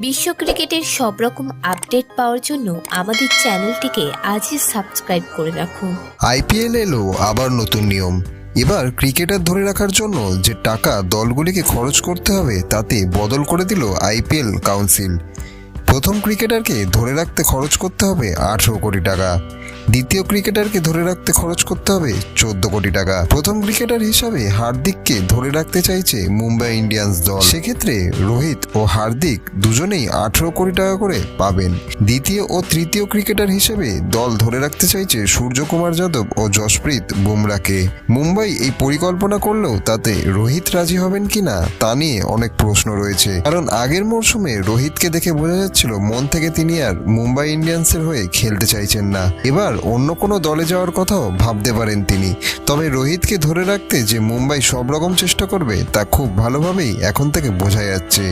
বিশ্ব ক্রিকেটের সব রকম আপডেট পাওয়ার জন্য আমাদের চ্যানেলটিকে আজই সাবস্ক্রাইব করে রাখুন আইপিএল এলো, আবার নতুন নিয়ম। এবার ক্রিকেটার ধরে রাখার জন্য যে টাকা দলগুলিকে খরচ করতে হবে, তাতে বদল করে দিল আইপিএল কাউন্সিল। প্রথম ক্রিকেটারকে ধরে রাখতে খরচ করতে হবে আঠেরো কোটি টাকা। দ্বিতীয় ক্রিকেটারকে ধরে রাখতে খরচ করতে হবে চোদ্দ কোটি টাকা। প্রথম ক্রিকেটার হিসাবে হার্দিককে ধরে রাখতে চাইছে মুম্বাই ইন্ডিয়ান্স দল। সেক্ষেত্রে রোহিত ও হার্দিক দুজনেই আঠেরো কোটি টাকা করে পাবেন। দ্বিতীয় ও তৃতীয় ক্রিকেটার হিসেবে দল ধরে রাখতে চাইছে সূর্যকুমার যাদব ও যশপ্রীত বুমরাকে মুম্বাই এই পরিকল্পনা করলেও তাতে রোহিত রাজি হবেন কিনা তা নিয়ে অনেক প্রশ্ন রয়েছে। কারণ আগের মরশুমে রোহিতকে দেখে বোঝা যাচ্ছিল মন থেকে তিনি আর মুম্বাই ইন্ডিয়ান্সের হয়ে খেলতে চাইছেন না। এবার অন্য কোনো দলে যাওয়ার কথাও ভাবতে পারেন তিনি। তবে রোহিতকে ধরে রাখতে যে মুম্বাই সব রকম চেষ্টা করবে, তা খুব ভালোভাবেই এখন থেকে বোঝা যাচ্ছে।